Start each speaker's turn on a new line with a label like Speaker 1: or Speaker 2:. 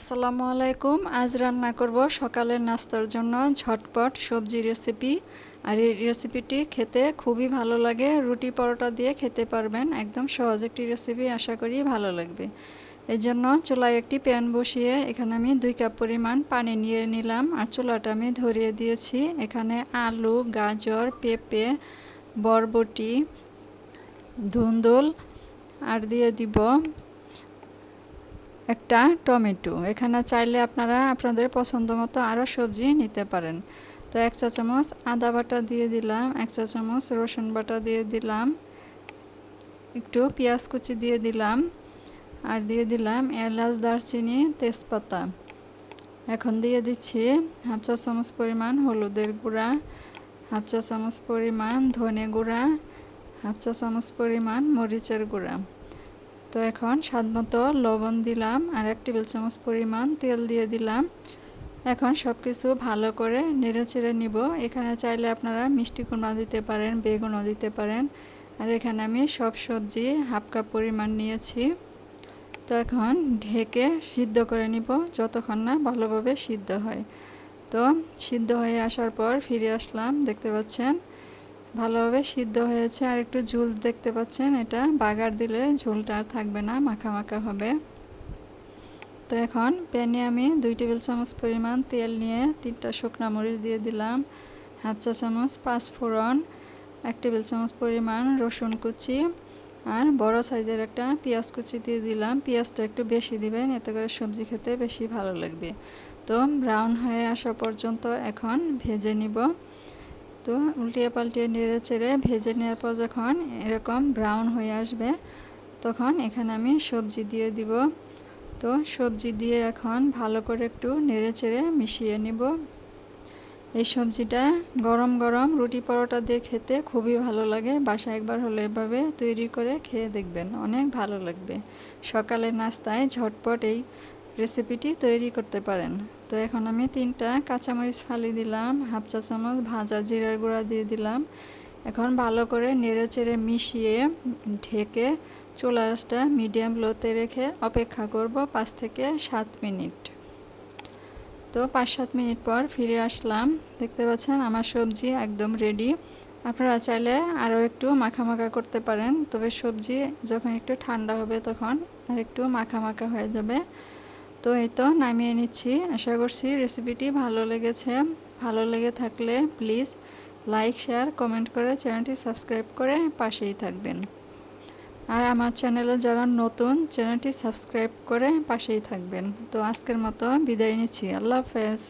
Speaker 1: আসসালামু আলাইকুম। আজ রান্না করব সকালের নাস্তার জন্য ঝটপট সবজি রেসিপি আর এই রেসিপিটি খেতে খুবই ভালো লাগে। রুটি পরোটা দিয়ে খেতে পারবেন। একদম সহজ একটি রেসিপি আশা করি ভালো লাগবে। এই জন্য চুলায় একটি প্যান বসিয়ে এখানে আমি দুই কাপ পরিমাণ পানি নিয়ে নিলাম। আর চুলাটা আমি ধরিয়ে দিয়েছি। এখানে আলু, গাজর, পেঁপে, বরবটি, ধুন্দুল, আর দিয়ে দিব একটা টমেটো। এখানে চাইলে আপনারা আপনাদের পছন্দ মতো আরও সবজি নিতে পারেন। তো এক চা চামচ আদা বাটা দিয়ে দিলাম, এক চা চামচ রসুন বাটা দিয়ে দিলাম, একটু পেঁয়াজ কুচি দিয়ে দিলাম, আর দিয়ে দিলাম এলাচ, দারচিনি, তেজপাতা। এখন দিয়ে দিচ্ছি হাফ চা চামচ পরিমাণ হলুদের গুঁড়া, হাফ চা চামচ পরিমাণ ধনে গুঁড়া, হাফ চা চামচ পরিমাণ মরিচের গুঁড়া। তো এখন স্বাদ মতো লবণ দিলাম আর এক টেবিল চামচ পরিমাণ তেল দিয়ে দিলাম। এখন সব কিছু ভালো করে নেড়ে চেড়ে নিব। এখানে চাইলে আপনারা মিষ্টি কুমড়া দিতে পারেন, বেগুনও দিতে পারেন। আর এখানে আমি সব সবজি হাফ কাপ পরিমাণ নিয়েছি। তো এখন ঢেকে সিদ্ধ করে নিব যতক্ষণ না ভালোভাবে সিদ্ধ হয়। তো সিদ্ধ হয়ে আসার পর ফিরে আসলাম, দেখতে পাচ্ছেন? ভালোভাবে সিদ্ধ হয়েছে আর একটু ঝুল দেখতে পাচ্ছেন এটা। বাগার দিলে ঝুলটা আর থাকবে না, মাখা মাখা হবে। তো এখন প্যানে আমি দুই টেবিল চামচ পরিমাণ তেল নিয়ে তিনটা শুকনো মরিচ দিয়ে দিলাম, হাফ চা চামচ পাঁচ ফোড়ন, এক টেবিল চামচ পরিমাণ রসুন কুচি আর বড় সাইজের একটা পেঁয়াজ কুচি দিয়ে দিলাম। পেঁয়াজটা একটু বেশি দিবেন, এতে করে সবজি খেতে বেশি ভালো লাগবে। তো ব্রাউন হয়ে আসা পর্যন্ত এখন ভেজে নিব। তো উল্টিয়ে পাল্টিয়ে নেড়ে চেড়ে ভেজে নেওয়ার পর যখন এরকম ব্রাউন হয়ে আসবে, তখন এখানে আমি সবজি দিয়ে দিব। তো সবজি দিয়ে এখন ভালো করে একটু নেড়ে চেড়ে মিশিয়ে নিব। এই সবজিটা গরম গরম রুটি পরোটা দিয়ে খেতে খুবই ভালো লাগে। বাসা একবার হলে এভাবে তৈরি করে খেয়ে দেখবেন, অনেক ভালো লাগবে। সকালের নাস্তায় ঝটপট এই রেসিপিটি তৈরি করতে পারেন। তো এখন আমি তিনটা কাঁচামরিচ ফালি দিলাম, হাফ চা চামচ ভাজা জিরার গুঁড়া দিয়ে দিলাম। এখন ভালো করে নেড়ে চেড়ে মিশিয়ে ঢেকে চুলা মিডিয়াম লোতে রেখে অপেক্ষা করব পাঁচ থেকে সাত মিনিট। তো পাঁচ সাত মিনিট পর ফিরে আসলাম। দেখতে পাচ্ছেন আমার সবজি একদম রেডি আপনারা চাইলে আরও একটু মাখা মাখা করতে পারেন, তবে সবজি যখন একটু ঠান্ডা হবে তখন আর একটু মাখা মাখা হয়ে যাবে। তো এই তো নামিয়ে নিচ্ছি। আশা করছি রেসিপিটি ভালো লেগেছে। ভালো লেগে থাকলে প্লিজ লাইক শেয়ার কমেন্ট করে চ্যানেলটি সাবস্ক্রাইব করে পাশেই থাকবেন। আর আমার চ্যানেলে যারা নতুন চ্যানেলটি সাবস্ক্রাইব করে পাশেই থাকবেন। তো আজকের মতো বিদায় নিচ্ছি। আল্লাহ হাফেজ।